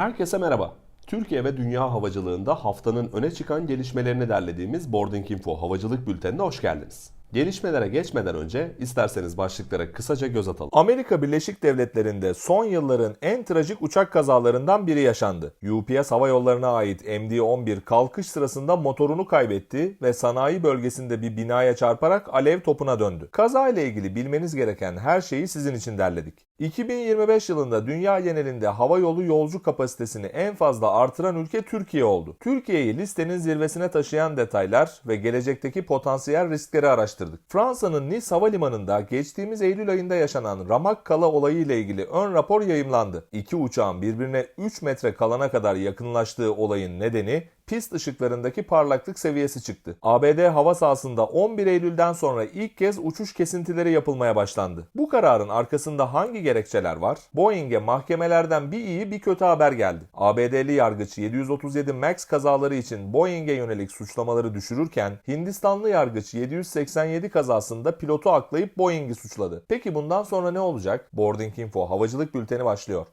Herkese merhaba. Türkiye ve dünya havacılığında haftanın öne çıkan gelişmelerini derlediğimiz Boarding Info Havacılık Bülteni'ne hoş geldiniz. Gelişmelere geçmeden önce isterseniz başlıklara kısaca göz atalım. Amerika Birleşik Devletleri'nde son yılların en trajik uçak kazalarından biri yaşandı. UPS Hava Yolları'na ait MD-11 kalkış sırasında motorunu kaybetti ve sanayi bölgesinde bir binaya çarparak alev topuna döndü. Kaza ile ilgili bilmeniz gereken her şeyi sizin için derledik. 2025 yılında dünya genelinde hava yolu yolcu kapasitesini en fazla artıran ülke Türkiye oldu. Türkiye'yi listenin zirvesine taşıyan detaylar ve gelecekteki potansiyel riskleri araştırdık. Fransa'nın Nice Havalimanı'nda geçtiğimiz Eylül ayında yaşanan ramak kala olayı ile ilgili ön rapor yayımlandı. İki uçağın birbirine 3 metre kalana kadar yakınlaştığı olayın nedeni pist ışıklarındaki parlaklık seviyesi çıktı. ABD hava sahasında 11 Eylül'den sonra ilk kez uçuş kesintileri yapılmaya başlandı. Bu kararın arkasında hangi gerekçeler var? Boeing'e mahkemelerden bir iyi bir kötü haber geldi. ABD'li yargıç 737 MAX kazaları için Boeing'e yönelik suçlamaları düşürürken Hindistanlı yargıç 787 kazasında pilotu aklayıp Boeing'i suçladı. Peki bundan sonra ne olacak? Boarding Info havacılık bülteni başlıyor.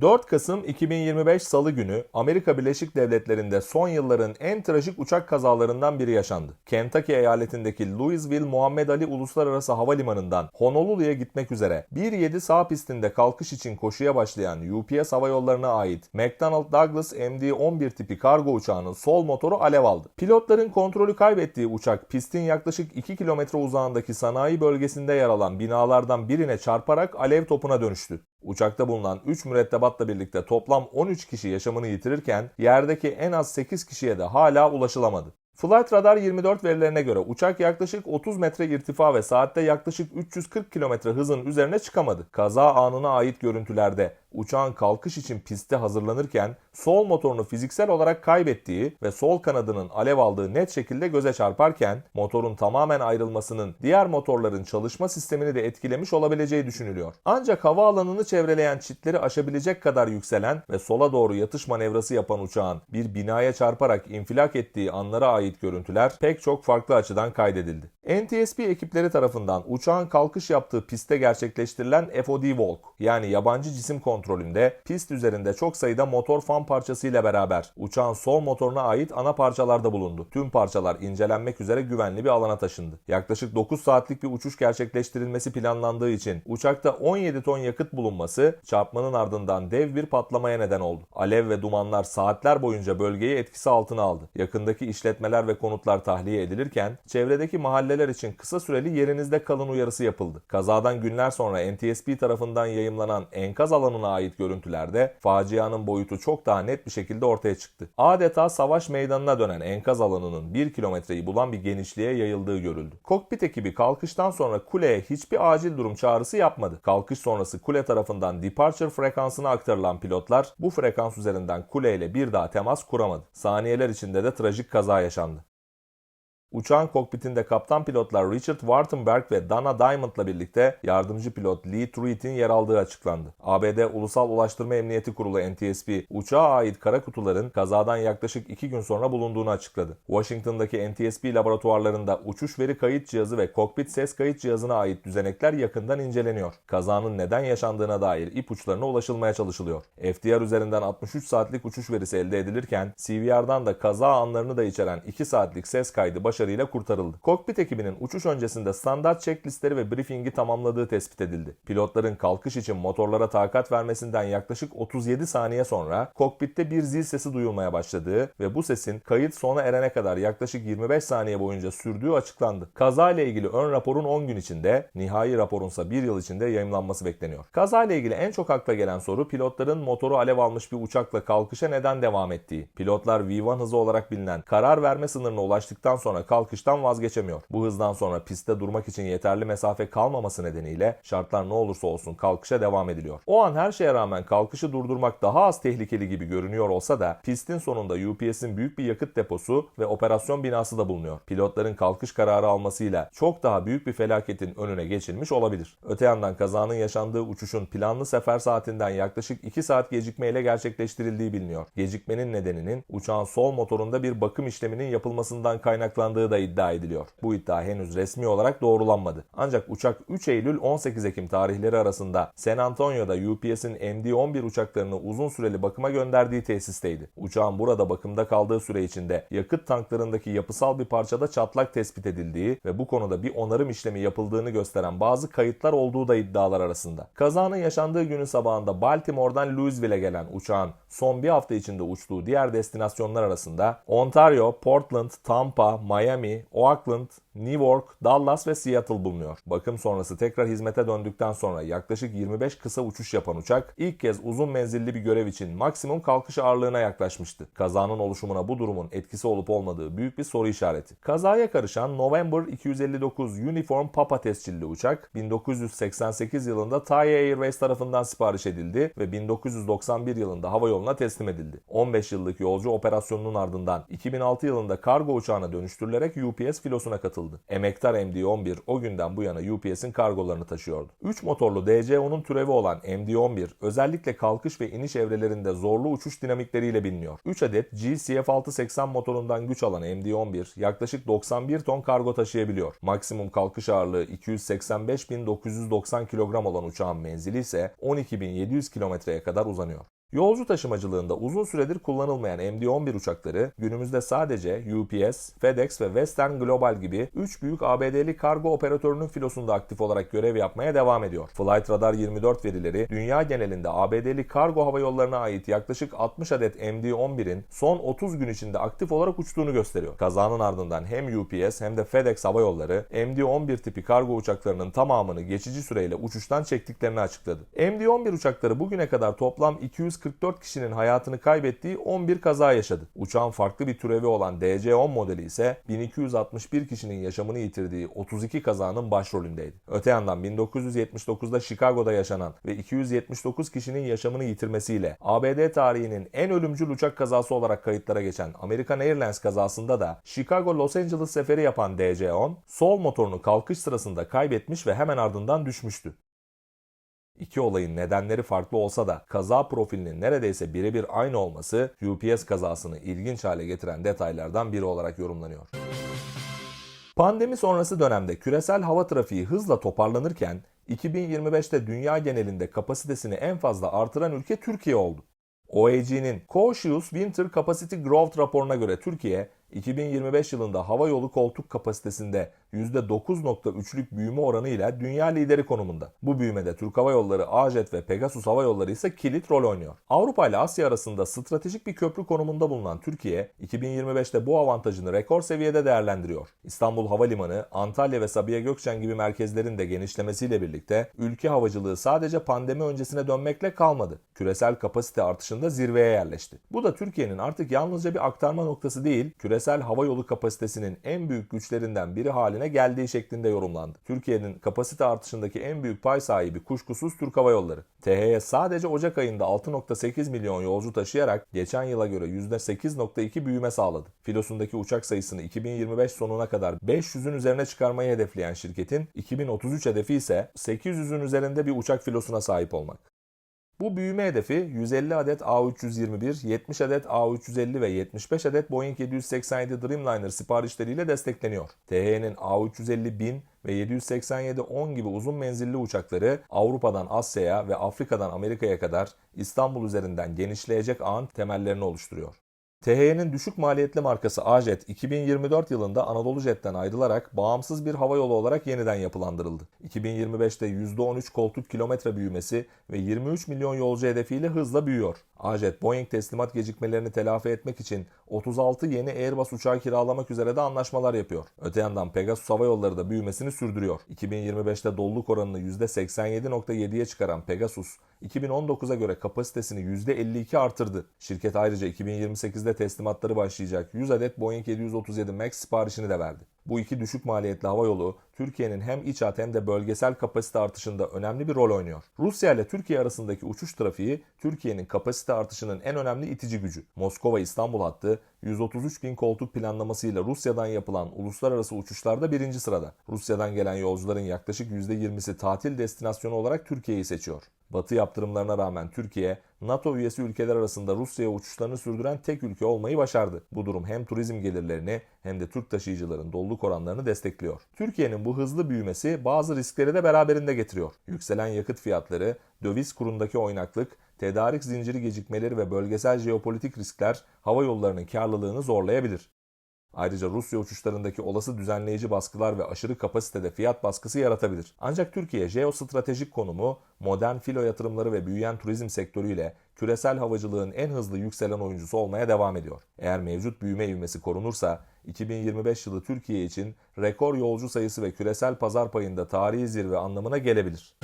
4 Kasım 2025 Salı günü Amerika Birleşik Devletleri'nde son yılların en trajik uçak kazalarından biri yaşandı. Kentucky eyaletindeki Louisville Muhammed Ali Uluslararası Havalimanı'ndan Honolulu'ya gitmek üzere 1.7 sağ pistinde kalkış için koşuya başlayan UPS Hava Yolları'na ait McDonnell Douglas MD-11 tipi kargo uçağının sol motoru alev aldı. Pilotların kontrolü kaybettiği uçak pistin yaklaşık 2 kilometre uzağındaki sanayi bölgesinde yer alan binalardan birine çarparak alev topuna dönüştü. Uçakta bulunan 3 mürettebatla birlikte toplam 13 kişi yaşamını yitirirken yerdeki en az 8 kişiye de hala ulaşılamadı. Flight Radar 24 verilerine göre uçak yaklaşık 30 metre irtifa ve saatte yaklaşık 340 kilometre hızın üzerine çıkamadı. Kaza anına ait görüntülerde uçağın kalkış için piste hazırlanırken sol motorunu fiziksel olarak kaybettiği ve sol kanadının alev aldığı net şekilde göze çarparken motorun tamamen ayrılmasının diğer motorların çalışma sistemini de etkilemiş olabileceği düşünülüyor. Ancak havaalanını çevreleyen çitleri aşabilecek kadar yükselen ve sola doğru yatış manevrası yapan uçağın bir binaya çarparak infilak ettiği anlara ait görüntüler pek çok farklı açıdan kaydedildi. NTSB ekipleri tarafından uçağın kalkış yaptığı piste gerçekleştirilen FOD Walk yani yabancı cisim kontrolünde pist üzerinde çok sayıda motor fan parçası ile beraber uçağın sol motoruna ait ana parçalarda bulundu. Tüm parçalar incelenmek üzere güvenli bir alana taşındı. Yaklaşık 9 saatlik bir uçuş gerçekleştirilmesi planlandığı için uçakta 17 ton yakıt bulunması çarpmanın ardından dev bir patlamaya neden oldu. Alev ve dumanlar saatler boyunca bölgeyi etkisi altına aldı. Yakındaki işletmeler ve konutlar tahliye edilirken çevredeki mahalleler için kısa süreli yerinizde kalın uyarısı yapıldı. Kazadan günler sonra NTSB tarafından yayımlanan enkaz alanına ait görüntülerde facianın boyutu çok daha net bir şekilde ortaya çıktı. Adeta savaş meydanına dönen enkaz alanının 1 kilometreyi bulan bir genişliğe yayıldığı görüldü. Kokpit ekibi kalkıştan sonra kuleye hiçbir acil durum çağrısı yapmadı. Kalkış sonrası kule tarafından departure frekansına aktarılan pilotlar bu frekans üzerinden kuleyle bir daha temas kuramadı. Saniyeler içinde de trajik kaza yaşandı. Uçağın kokpitinde kaptan pilotlar Richard Wartenberg ve Dana Diamond'la birlikte yardımcı pilot Lee Truitt'in yer aldığı açıklandı. ABD Ulusal Ulaştırma Emniyeti Kurulu NTSB, uçağa ait kara kutuların kazadan yaklaşık 2 gün sonra bulunduğunu açıkladı. Washington'daki NTSB laboratuvarlarında uçuş veri kayıt cihazı ve kokpit ses kayıt cihazına ait düzenekler yakından inceleniyor. Kazanın neden yaşandığına dair ipuçlarına ulaşılmaya çalışılıyor. FDR üzerinden 63 saatlik uçuş verisi elde edilirken CVR'dan da kaza anlarını da içeren 2 saatlik ses kaydı başarıyla kurtarıldı. Kokpit ekibinin uçuş öncesinde standart checklistleri ve briefingi tamamladığı tespit edildi. Pilotların kalkış için motorlara takat vermesinden yaklaşık 37 saniye sonra kokpitte bir zil sesi duyulmaya başladığı ve bu sesin kayıt sona erene kadar yaklaşık 25 saniye boyunca sürdüğü açıklandı. Kaza ile ilgili ön raporun 10 gün içinde, nihai raporunsa 1 yıl içinde yayımlanması bekleniyor. Kaza ile ilgili en çok akla gelen soru pilotların motoru alev almış bir uçakla kalkışa neden devam ettiği. Pilotlar V1 hızı olarak bilinen karar verme sınırına ulaştıktan sonra kalkıştan vazgeçemiyor. Bu hızdan sonra pistte durmak için yeterli mesafe kalmaması nedeniyle şartlar ne olursa olsun kalkışa devam ediliyor. O an her şeye rağmen kalkışı durdurmak daha az tehlikeli gibi görünüyor olsa da pistin sonunda UPS'in büyük bir yakıt deposu ve operasyon binası da bulunuyor. Pilotların kalkış kararı almasıyla çok daha büyük bir felaketin önüne geçilmiş olabilir. Öte yandan kazanın yaşandığı uçuşun planlı sefer saatinden yaklaşık 2 saat gecikmeyle gerçekleştirildiği biliniyor. Gecikmenin nedeninin uçağın sol motorunda bir bakım işleminin yapılmasından kaynaklandığı yaşandığı da iddia ediliyor. Bu iddia henüz resmi olarak doğrulanmadı. Ancak uçak 3 Eylül 18 Ekim tarihleri arasında San Antonio'da UPS'in MD-11 uçaklarını uzun süreli bakıma gönderdiği tesisteydi. Uçağın burada bakımda kaldığı süre içinde yakıt tanklarındaki yapısal bir parçada çatlak tespit edildiği ve bu konuda bir onarım işlemi yapıldığını gösteren bazı kayıtlar olduğu da iddialar arasında. Kazanın yaşandığı günün sabahında Baltimore'dan Louisville'e gelen uçağın son bir hafta içinde uçtuğu diğer destinasyonlar arasında Ontario, Portland, Tampa, Miami, Oakland, New York, Dallas ve Seattle bulunuyor. Bakım sonrası tekrar hizmete döndükten sonra yaklaşık 25 kısa uçuş yapan uçak ilk kez uzun menzilli bir görev için maksimum kalkış ağırlığına yaklaşmıştı. Kazanın oluşumuna bu durumun etkisi olup olmadığı büyük bir soru işareti. Kazaya karışan November 259 Uniform Papa tescilli uçak 1988 yılında Thai Airways tarafından sipariş edildi ve 1991 yılında havayoluna teslim edildi. 15 yıllık yolcu operasyonunun ardından 2006 yılında kargo uçağına dönüştürülerek UPS filosuna katıldı. Emektar MD-11 o günden bu yana UPS'in kargolarını taşıyordu. 3 motorlu DC-10'un türevi olan MD-11 özellikle kalkış ve iniş evrelerinde zorlu uçuş dinamikleriyle biliniyor. 3 adet GCF680 motorundan güç alan MD-11 yaklaşık 91 ton kargo taşıyabiliyor. Maksimum kalkış ağırlığı 285.990 kilogram olan uçağın menzili ise 12.700 kilometreye kadar uzanıyor. Yolcu taşımacılığında uzun süredir kullanılmayan MD-11 uçakları günümüzde sadece UPS, FedEx ve Western Global gibi 3 büyük ABD'li kargo operatörünün filosunda aktif olarak görev yapmaya devam ediyor. Flight Radar 24 verileri dünya genelinde ABD'li kargo hava yollarına ait yaklaşık 60 adet MD-11'in son 30 gün içinde aktif olarak uçtuğunu gösteriyor. Kazanın ardından hem UPS hem de FedEx hava yolları MD-11 tipi kargo uçaklarının tamamını geçici süreyle uçuştan çektiklerini açıkladı. MD-11 uçakları bugüne kadar toplam 200 144 kişinin hayatını kaybettiği 11 kaza yaşadı. Uçağın farklı bir türevi olan DC-10 modeli ise 1261 kişinin yaşamını yitirdiği 32 kazanın başrolündeydi. Öte yandan 1979'da Chicago'da yaşanan ve 279 kişinin yaşamını yitirmesiyle ABD tarihinin en ölümcül uçak kazası olarak kayıtlara geçen American Airlines kazasında da Chicago Los Angeles seferi yapan DC-10 sol motorunu kalkış sırasında kaybetmiş ve hemen ardından düşmüştü. İki olayın nedenleri farklı olsa da kaza profilinin neredeyse birebir aynı olması UPS kazasını ilginç hale getiren detaylardan biri olarak yorumlanıyor. Pandemi sonrası dönemde küresel hava trafiği hızla toparlanırken 2025'te dünya genelinde kapasitesini en fazla artıran ülke Türkiye oldu. OAG'nin Cautious Winter Capacity Growth raporuna göre Türkiye 2025 yılında hava yolu koltuk kapasitesinde %9.3'lük büyüme oranıyla dünya lideri konumunda. Bu büyümede Türk Hava Yolları, AJet ve Pegasus Hava Yolları ise kilit rol oynuyor. Avrupa ile Asya arasında stratejik bir köprü konumunda bulunan Türkiye, 2025'te bu avantajını rekor seviyede değerlendiriyor. İstanbul Havalimanı, Antalya ve Sabiha Gökçen gibi merkezlerin de genişlemesiyle birlikte ülke havacılığı sadece pandemi öncesine dönmekle kalmadı. Küresel kapasite artışında zirveye yerleşti. Bu da Türkiye'nin artık yalnızca bir aktarma noktası değil, küresel hava yolu kapasitesinin en büyük güçlerinden biri haline geldiği şeklinde yorumlandı. Türkiye'nin kapasite artışındaki en büyük pay sahibi kuşkusuz Türk Hava Yolları. THY sadece Ocak ayında 6.8 milyon yolcu taşıyarak geçen yıla göre %8.2 büyüme sağladı. Filosundaki uçak sayısını 2025 sonuna kadar 500'ün üzerine çıkarmayı hedefleyen şirketin 2033 hedefi ise 800'ün üzerinde bir uçak filosuna sahip olmak. Bu büyüme hedefi 150 adet A321, 70 adet A350 ve 75 adet Boeing 787 Dreamliner siparişleriyle destekleniyor. THY'nin A350 1000 ve 787-10 gibi uzun menzilli uçakları Avrupa'dan Asya'ya ve Afrika'dan Amerika'ya kadar İstanbul üzerinden genişleyecek ağın temellerini oluşturuyor. THY'nin düşük maliyetli markası AJet 2024 yılında Anadolu Jet'ten ayrılarak bağımsız bir havayolu olarak yeniden yapılandırıldı. 2025'te %13 koltuk kilometre büyümesi ve 23 milyon yolcu hedefiyle hızla büyüyor. AJet Boeing teslimat gecikmelerini telafi etmek için 36 yeni Airbus uçağı kiralamak üzere de anlaşmalar yapıyor. Öte yandan Pegasus Hava Yolları da büyümesini sürdürüyor. 2025'te doluluk oranını %87.7'ye çıkaran Pegasus, 2019'a göre kapasitesini %52 artırdı. Şirket ayrıca 2028'de teslimatları başlayacak 100 adet Boeing 737 MAX siparişini de verdi. Bu iki düşük maliyetli hava yolu Türkiye'nin hem iç hat hem de bölgesel kapasite artışında önemli bir rol oynuyor. Rusya ile Türkiye arasındaki uçuş trafiği Türkiye'nin kapasite artışının en önemli itici gücü. Moskova-İstanbul hattı 133 bin koltuk planlamasıyla Rusya'dan yapılan uluslararası uçuşlarda birinci sırada. Rusya'dan gelen yolcuların yaklaşık %20'si tatil destinasyonu olarak Türkiye'yi seçiyor. Batı yaptırımlarına rağmen Türkiye, NATO üyesi ülkeler arasında Rusya'ya uçuşlarını sürdüren tek ülke olmayı başardı. Bu durum hem turizm gelirlerini hem de Türk taşıyıcıların doluluk oranlarını destekliyor. Türkiye'nin bu hızlı büyümesi bazı riskleri de beraberinde getiriyor. Yükselen yakıt fiyatları, döviz kurundaki oynaklık, tedarik zinciri gecikmeleri ve bölgesel jeopolitik riskler hava yollarının karlılığını zorlayabilir. Ayrıca Rusya uçuşlarındaki olası düzenleyici baskılar ve aşırı kapasitede fiyat baskısı yaratabilir. Ancak Türkiye jeostratejik konumu, modern filo yatırımları ve büyüyen turizm sektörüyle küresel havacılığın en hızlı yükselen oyuncusu olmaya devam ediyor. Eğer mevcut büyüme ivmesi korunursa 2025 yılı Türkiye için rekor yolcu sayısı ve küresel pazar payında tarihi zirve anlamına gelebilir.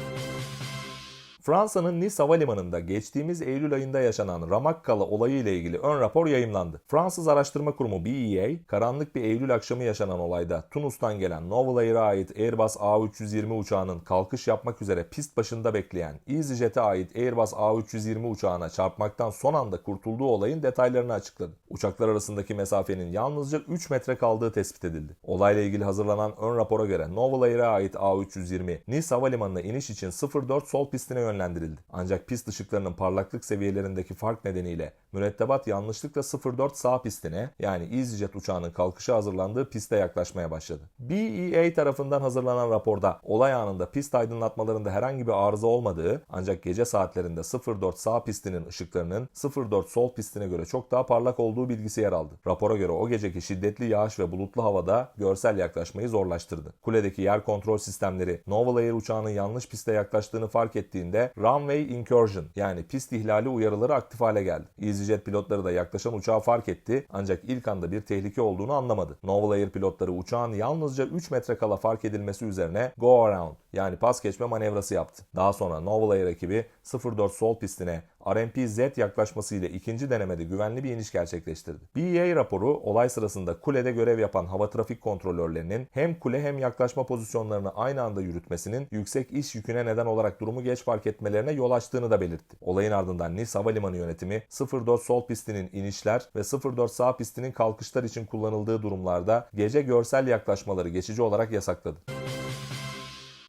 Fransa'nın Nice Havalimanı'nda geçtiğimiz Eylül ayında yaşanan Ramakkala olayı ile ilgili ön rapor yayımlandı. Fransız araştırma kurumu BEA, karanlık bir Eylül akşamı yaşanan olayda Tunus'tan gelen Novel Air'a ait Airbus A320 uçağının kalkış yapmak üzere pist başında bekleyen EasyJet'e ait Airbus A320 uçağına çarpmaktan son anda kurtulduğu olayın detaylarını açıkladı. Uçaklar arasındaki mesafenin yalnızca 3 metre kaldığı tespit edildi. Olayla ilgili hazırlanan ön rapora göre Novel Air'a ait A320 Nice Havalimanı'na iniş için 04 sol pistine yönlendirildi. Ancak pist ışıklarının parlaklık seviyelerindeki fark nedeniyle mürettebat yanlışlıkla 04 sağ pistine yani EasyJet uçağının kalkışa hazırlandığı piste yaklaşmaya başladı. BEA tarafından hazırlanan raporda olay anında pist aydınlatmalarında herhangi bir arıza olmadığı ancak gece saatlerinde 04 sağ pistinin ışıklarının 04 sol pistine göre çok daha parlak olduğu bilgisi yer aldı. Rapora göre o geceki şiddetli yağış ve bulutlu havada görsel yaklaşmayı zorlaştırdı. Kuledeki yer kontrol sistemleri Novel Air uçağının yanlış piste yaklaştığını fark ettiğinde Runway Incursion yani pist ihlali uyarıları aktif hale geldi. EasyJet pilotları da yaklaşan uçağı fark etti ancak ilk anda bir tehlike olduğunu anlamadı. Novel Air pilotları uçağın yalnızca 3 metre kala fark edilmesi üzerine go around yani pas geçme manevrası yaptı. Daha sonra Novel Air ekibi 04 sol pistine RMP-Z yaklaşması ile ikinci denemede güvenli bir iniş gerçekleştirdi. BEA raporu olay sırasında kulede görev yapan hava trafik kontrolörlerinin hem kule hem yaklaşma pozisyonlarını aynı anda yürütmesinin yüksek iş yüküne neden olarak durumu geç fark etmelerine yol açtığını da belirtti. Olayın ardından Nice Havalimanı yönetimi 04 sol pistinin inişler ve 04 sağ pistinin kalkışlar için kullanıldığı durumlarda gece görsel yaklaşmaları geçici olarak yasakladı.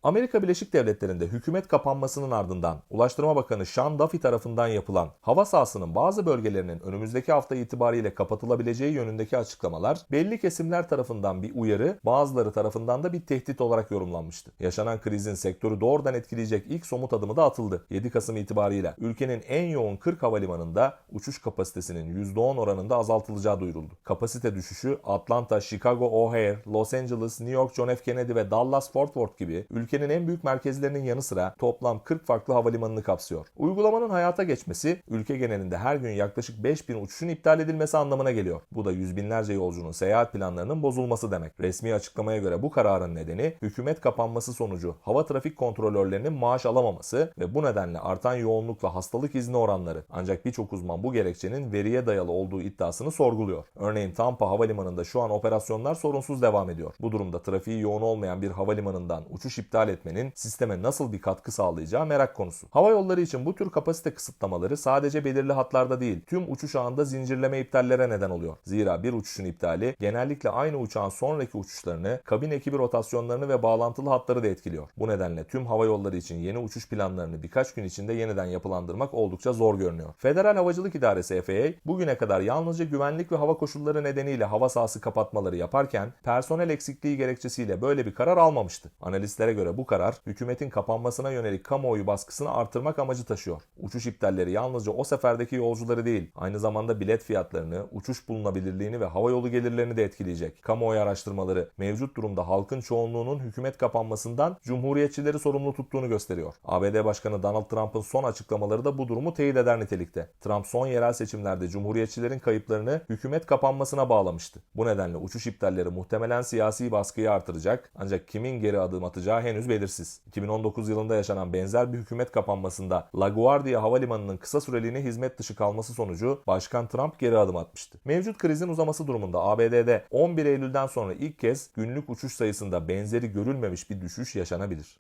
Amerika Birleşik Devletleri'nde hükümet kapanmasının ardından Ulaştırma Bakanı Sean Duffy tarafından yapılan hava sahasının bazı bölgelerinin önümüzdeki hafta itibariyle kapatılabileceği yönündeki açıklamalar belli kesimler tarafından bir uyarı, bazıları tarafından da bir tehdit olarak yorumlanmıştı. Yaşanan krizin sektörü doğrudan etkileyecek ilk somut adımı da atıldı. 7 Kasım itibariyle ülkenin en yoğun 40 havalimanında uçuş kapasitesinin %10 oranında azaltılacağı duyuruldu. Kapasite düşüşü Atlanta, Chicago O'Hare, Los Angeles, New York John F. Kennedy ve Dallas Fort Worth gibi ülkenin en büyük merkezlerinin yanı sıra toplam 40 farklı havalimanını kapsıyor. Uygulamanın hayata geçmesi ülke genelinde her gün yaklaşık 5000 uçuşun iptal edilmesi anlamına geliyor. Bu da yüz binlerce yolcunun seyahat planlarının bozulması demek. Resmi açıklamaya göre bu kararın nedeni hükümet kapanması sonucu hava trafik kontrolörlerinin maaş alamaması ve bu nedenle artan yoğunlukla hastalık izni oranları. Ancak birçok uzman bu gerekçenin veriye dayalı olduğu iddiasını sorguluyor. Örneğin Tampa Havalimanı'nda şu an operasyonlar sorunsuz devam ediyor. Bu durumda trafiği yoğun olmayan bir havalimanından uçuş iptal etmenin sisteme nasıl bir katkı sağlayacağı merak konusu. Hava yolları için bu tür kapasite kısıtlamaları sadece belirli hatlarda değil, tüm uçuş ağında zincirleme iptallere neden oluyor. Zira bir uçuşun iptali genellikle aynı uçağın sonraki uçuşlarını, kabin ekibi rotasyonlarını ve bağlantılı hatları da etkiliyor. Bu nedenle tüm hava yolları için yeni uçuş planlarını birkaç gün içinde yeniden yapılandırmak oldukça zor görünüyor. Federal Havacılık İdaresi FAA bugüne kadar yalnızca güvenlik ve hava koşulları nedeniyle hava sahası kapatmaları yaparken personel eksikliği gerekçesiyle böyle bir karar almamıştı. Analistlere göre bu karar hükümetin kapanmasına yönelik kamuoyu baskısını artırmak amacı taşıyor. Uçuş iptalleri yalnızca o seferdeki yolcuları değil, aynı zamanda bilet fiyatlarını, uçuş bulunabilirliğini ve hava yolu gelirlerini de etkileyecek. Kamuoyu araştırmaları mevcut durumda halkın çoğunluğunun hükümet kapanmasından cumhuriyetçileri sorumlu tuttuğunu gösteriyor. ABD Başkanı Donald Trump'ın son açıklamaları da bu durumu teyit eder nitelikte. Trump son yerel seçimlerde cumhuriyetçilerin kayıplarını hükümet kapanmasına bağlamıştı. Bu nedenle uçuş iptalleri muhtemelen siyasi baskıyı artıracak ancak kimin geri adım atacağı henüz belirsiz. 2019 yılında yaşanan benzer bir hükümet kapanmasında LaGuardia Havalimanı'nın kısa süreliğine hizmet dışı kalması sonucu Başkan Trump geri adım atmıştı. Mevcut krizin uzaması durumunda ABD'de 11 Eylül'den sonra ilk kez günlük uçuş sayısında benzeri görülmemiş bir düşüş yaşanabilir.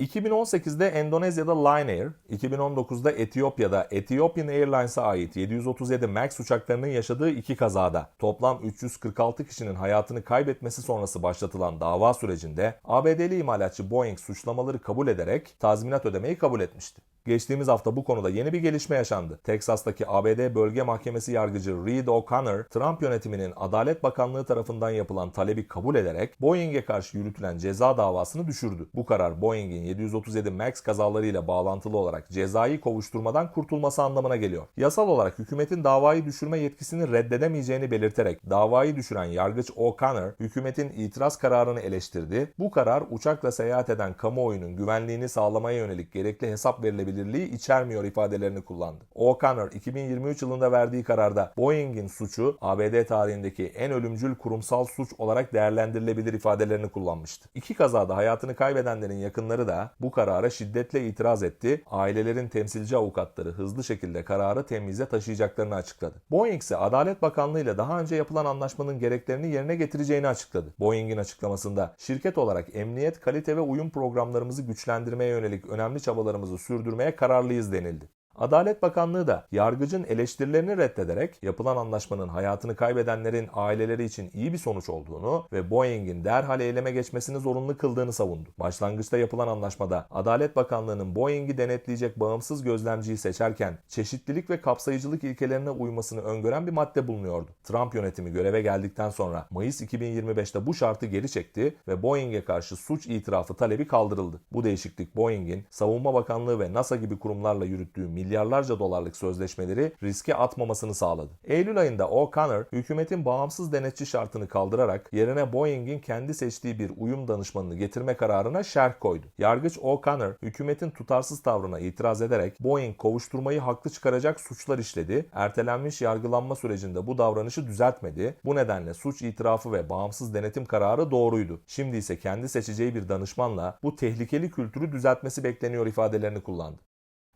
2018'de Endonezya'da Lion Air, 2019'da Etiyopya'da Ethiopian Airlines'a ait 737 MAX uçaklarının yaşadığı iki kazada toplam 346 kişinin hayatını kaybetmesi sonrası başlatılan dava sürecinde ABD'li imalatçı Boeing suçlamaları kabul ederek tazminat ödemeyi kabul etmişti. Geçtiğimiz hafta bu konuda yeni bir gelişme yaşandı. Teksas'taki ABD Bölge Mahkemesi yargıcı Reed O'Connor, Trump yönetiminin Adalet Bakanlığı tarafından yapılan talebi kabul ederek Boeing'e karşı yürütülen ceza davasını düşürdü. Bu karar Boeing'in 737 MAX kazalarıyla bağlantılı olarak cezayı kovuşturmadan kurtulması anlamına geliyor. Yasal olarak hükümetin davayı düşürme yetkisini reddedemeyeceğini belirterek davayı düşüren yargıç O'Connor, hükümetin itiraz kararını eleştirdi. Bu karar uçakla seyahat eden kamuoyunun güvenliğini sağlamaya yönelik gerekli hesap verilebilirliği içermiyor ifadelerini kullandı. O'Connor 2023 yılında verdiği kararda Boeing'in suçu ABD tarihindeki en ölümcül kurumsal suç olarak değerlendirilebilir ifadelerini kullanmıştı. İki kazada hayatını kaybedenlerin yakınları da bu karara şiddetle itiraz etti. Ailelerin temsilci avukatları hızlı şekilde kararı temize taşıyacaklarını açıkladı. Boeing ise Adalet Bakanlığı ile daha önce yapılan anlaşmanın gereklerini yerine getireceğini açıkladı. Boeing'in açıklamasında şirket olarak emniyet, kalite ve uyum programlarımızı güçlendirmeye yönelik önemli çabalarımızı sürdürmeye kararlıyız denildi. Adalet Bakanlığı da yargıcın eleştirilerini reddederek yapılan anlaşmanın hayatını kaybedenlerin aileleri için iyi bir sonuç olduğunu ve Boeing'in derhal eyleme geçmesini zorunlu kıldığını savundu. Başlangıçta yapılan anlaşmada Adalet Bakanlığı'nın Boeing'i denetleyecek bağımsız gözlemciyi seçerken çeşitlilik ve kapsayıcılık ilkelerine uymasını öngören bir madde bulunuyordu. Trump yönetimi göreve geldikten sonra Mayıs 2025'te bu şartı geri çekti ve Boeing'e karşı suç itirafı talebi kaldırıldı. Bu değişiklik Boeing'in Savunma Bakanlığı ve NASA gibi kurumlarla yürüttüğü milyarlarca dolarlık sözleşmeleri riske atmamasını sağladı. Eylül ayında O'Connor, hükümetin bağımsız denetçi şartını kaldırarak yerine Boeing'in kendi seçtiği bir uyum danışmanını getirme kararına şerh koydu. Yargıç O'Connor, hükümetin tutarsız tavrına itiraz ederek Boeing kovuşturmayı haklı çıkaracak suçlar işledi, ertelenmiş yargılanma sürecinde bu davranışı düzeltmedi. Bu nedenle suç itirafı ve bağımsız denetim kararı doğruydu. Şimdi ise kendi seçeceği bir danışmanla bu tehlikeli kültürü düzeltmesi bekleniyor ifadelerini kullandı.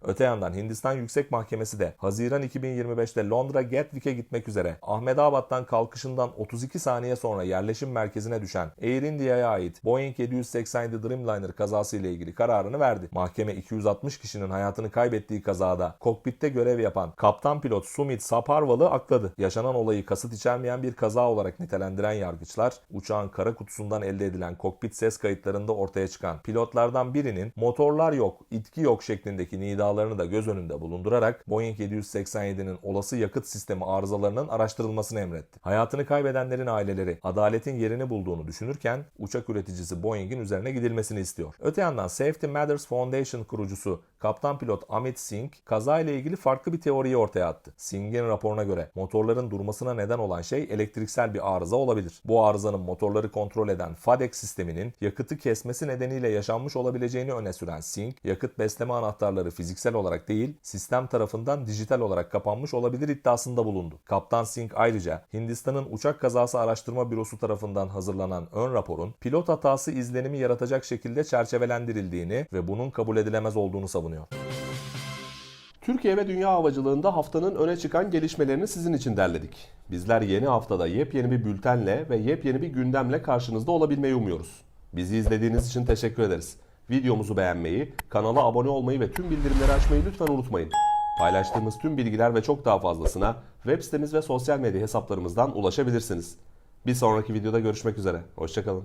Öte yandan Hindistan Yüksek Mahkemesi de Haziran 2025'te Londra Gatwick'e gitmek üzere Ahmedabad'dan kalkışından 32 saniye sonra yerleşim merkezine düşen Air India'ya ait Boeing 787 Dreamliner kazası ile ilgili kararını verdi. Mahkeme 260 kişinin hayatını kaybettiği kazada kokpitte görev yapan kaptan pilot Sumit Saparval'ı akladı. Yaşanan olayı kasıt içermeyen bir kaza olarak nitelendiren yargıçlar uçağın kara kutusundan elde edilen kokpit ses kayıtlarında ortaya çıkan pilotlardan birinin motorlar yok, itki yok şeklindeki nidalarını da göz önünde bulundurarak Boeing 787'nin olası yakıt sistemi arızalarının araştırılmasını emretti. Hayatını kaybedenlerin aileleri adaletin yerini bulduğunu düşünürken uçak üreticisi Boeing'in üzerine gidilmesini istiyor. Öte yandan Safety Matters Foundation kurucusu kaptan pilot Amit Singh kazayla ilgili farklı bir teoriyi ortaya attı. Singh'in raporuna göre motorların durmasına neden olan şey elektriksel bir arıza olabilir. Bu arızanın motorları kontrol eden FADEC sisteminin yakıtı kesmesi nedeniyle yaşanmış olabileceğini öne süren Singh, yakıt besleme anahtarları fiziksel olarak değil, sistem tarafından dijital olarak kapanmış olabilir iddiasında bulundu. Kaptan Singh ayrıca Hindistan'ın Uçak Kazası Araştırma Bürosu tarafından hazırlanan ön raporun pilot hatası izlenimi yaratacak şekilde çerçevelendirildiğini ve bunun kabul edilemez olduğunu savunuyor. Türkiye ve dünya havacılığında haftanın öne çıkan gelişmelerini sizin için derledik. Bizler yeni haftada yepyeni bir bültenle ve yepyeni bir gündemle karşınızda olabilmeyi umuyoruz. Bizi izlediğiniz için teşekkür ederiz. Videomuzu beğenmeyi, kanala abone olmayı ve tüm bildirimleri açmayı lütfen unutmayın. Paylaştığımız tüm bilgiler ve çok daha fazlasına web sitemiz ve sosyal medya hesaplarımızdan ulaşabilirsiniz. Bir sonraki videoda görüşmek üzere. Hoşçakalın.